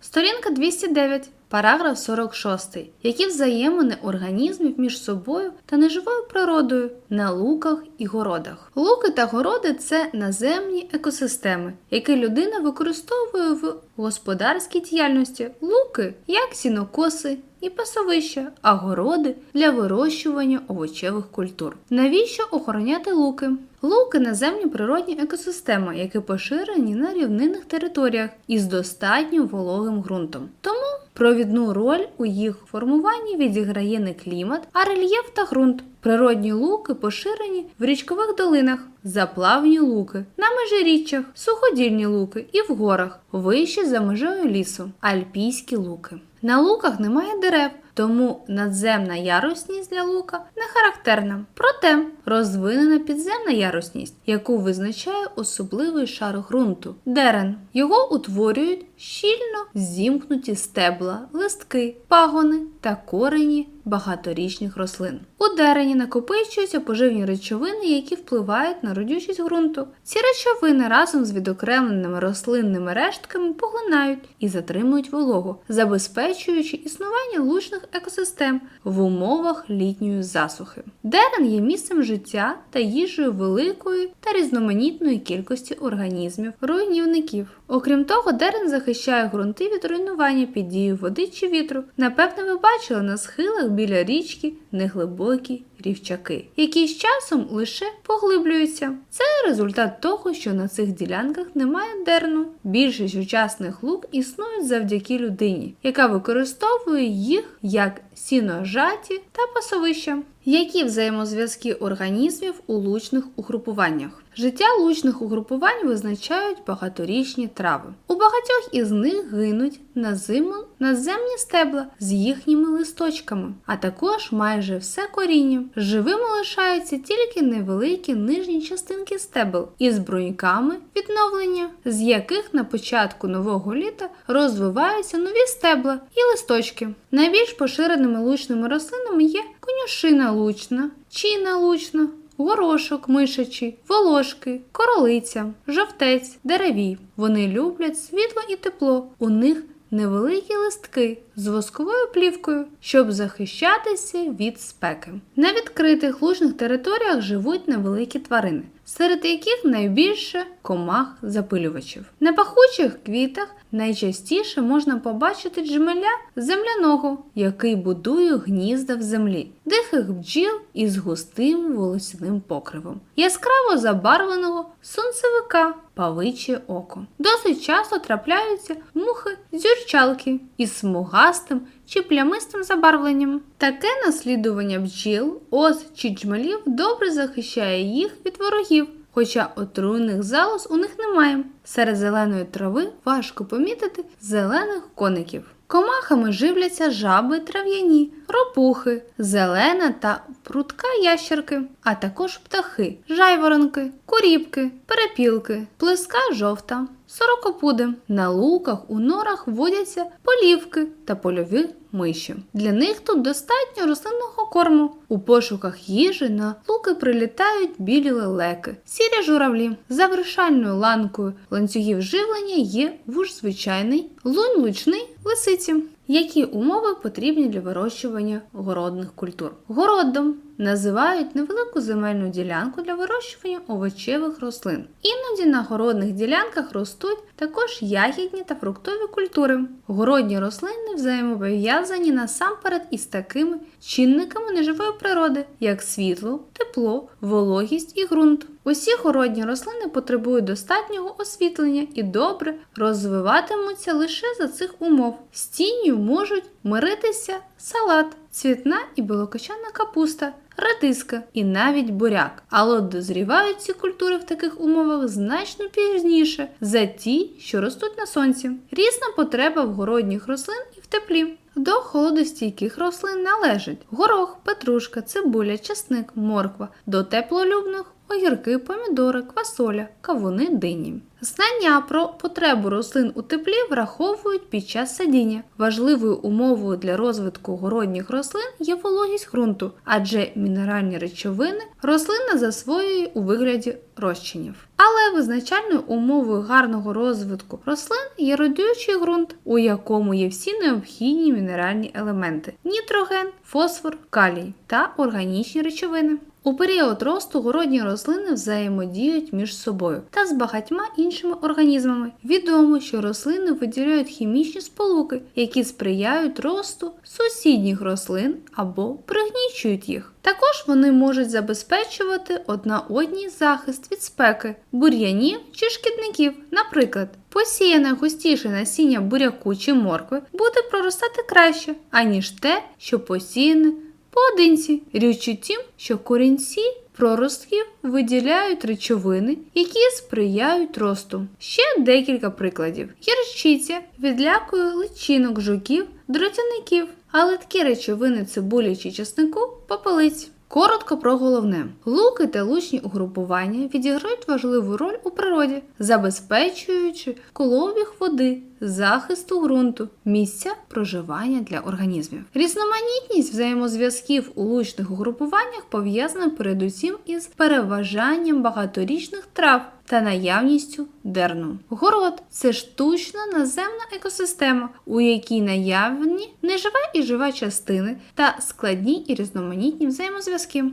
Сторінка 209, параграф 46. Які взаємини організмів між собою та неживою природою на луках і городах. Луки та городи це наземні екосистеми, які людина використовує в господарській діяльності. Луки як сінокоси і пасовища, а городи для вирощування овочевих культур. Навіщо охороняти луки? Луки наземні природні екосистеми, які поширені на рівнинних територіях із достатньо вологим ґрунтом. Тому провідну роль у їх формуванні відіграє не клімат, а рельєф та ґрунт. Природні луки поширені в річкових долинах, заплавні луки, на межиріччях, суходільні луки і в горах, вище за межею лісу, альпійські луки. На луках немає дерев, тому надземна ярусність для лука не характерна. Проте розвинена підземна ярусність, яку визначає особливий шар ґрунту дерен. Його утворюють щільно зімкнуті стебла, листки, пагони та корені багаторічних рослин. У дерені накопичуються поживні речовини, які впливають на родючість ґрунту. Ці речовини разом з відокремленими рослинними рештками поглинають і затримують вологу, забезпечуючи існування лучних екосистем в умовах літньої засухи. Дерен є місцем життя та їжею великої та різноманітної кількості організмів, руйнівників. Окрім того, дерен захищає ґрунти від руйнування під дією води чи вітру. Напевне, ви бачили на схилах біля річки неглибокі рівчаки, які з часом лише поглиблюються. Це результат того, що на цих ділянках немає дерну. Більшість сучасних лук існують завдяки людині, яка використовує їх як сіножаті та пасовища. Які взаємозв'язки організмів у лучних угрупуваннях? Життя лучних угрупувань визначають багаторічні трави. У багатьох із них гинуть на зиму наземні стебла з їхніми листочками, а також майже все коріння. Живими лишаються тільки невеликі нижні частинки стебел із бруньками відновлення, з яких на початку нового літа розвиваються нові стебла і листочки. Найбільш поширеними лучними рослинами є конюшина лучна, чина лучна, горошок мишачий, волошки, королиця, жовтець, деревій. Вони люблять світло і тепло. У них невеликі листки з восковою плівкою, щоб захищатися від спеки. На відкритих лужних територіях живуть невеликі тварини, серед яких найбільше комах запилювачів. На пахучих квітах найчастіше можна побачити джмеля земляного, який будує гнізда в землі, дихих бджіл із густим волосяним покривом, яскраво забарвленого сонцевика, павиче око. Досить часто трапляються мухи зюрчалки із смугастим чи плямистим забарвленням. Таке наслідування бджіл, ос чи джмелів добре захищає їх від ворогів. Хоча отруйних залоз у них немає. Серед зеленої трави важко помітити зелених коників. Комахами живляться жаби трав'яні, ропухи, зелена та прутка ящерки, а також птахи, жайворонки, куріпки, перепілки, плеска жовта, сорокопуди. На луках у норах водяться полівки та польові миші. Для них тут достатньо рослинного корму. У пошуках їжі на луки прилітають білі лелеки, сірі журавлі. За вирішальною ланкою ланцюгів живлення є вуж звичайний, лунь лучний, лисиці. Які умови потрібні для вирощування городних культур? Городом називають невелику земельну ділянку для вирощування овочевих рослин. Іноді на городних ділянках ростуть також ягідні та фруктові культури. Городні рослини взаємопов'язані насамперед із такими чинниками неживої природи, як світло, тепло, вологість і ґрунт. Усі городні рослини потребують достатнього освітлення і добре розвиватимуться лише за цих умов. З тінню можуть миритися салат, цвітна і білокочана капуста, редиска і навіть буряк. Але дозрівають ці культури в таких умовах значно пізніше за ті, що ростуть на сонці. Різна потреба в городніх рослин і в теплі. До холодостійких рослин належать горох, петрушка, цибуля, часник, морква, до теплолюбних огірки, помідори, квасоля, кавуни, дині. Знання про потребу рослин у теплі враховують під час садіння. Важливою умовою для розвитку городніх рослин є вологість ґрунту, адже мінеральні речовини рослина засвоює у вигляді розчинів. Але визначальною умовою гарного розвитку рослин є родючий ґрунт, у якому є всі необхідні мінеральні елементи: нітроген, фосфор, калій та органічні речовини. У період росту городні рослини взаємодіють між собою та з багатьма іншими організмами. Відомо, що рослини виділяють хімічні сполуки, які сприяють росту сусідніх рослин або пригнічують їх. Також вони можуть забезпечувати одна одній захист від спеки, бур'янів чи шкідників. Наприклад, посіяне густіше насіння буряку чи моркви буде проростати краще, аніж те, що посіяне поодинці. Річ у тім, що корінці проростків виділяють речовини, які сприяють росту. Ще декілька прикладів. Гірчиця відлякує личинок жуків, дротяників, але такі речовини цибулі чи чеснику попелиць. Коротко про головне: луки та лучні угрупування відіграють важливу роль у природі, забезпечуючи колобіг води, захисту ґрунту, місця проживання для організмів. Різноманітність взаємозв'язків у лучних угрупуваннях пов'язана передусім із переважанням багаторічних трав та наявністю дерну. Город це штучна наземна екосистема, у якій наявні нежива і жива частини та складні і різноманітні взаємозв'язки.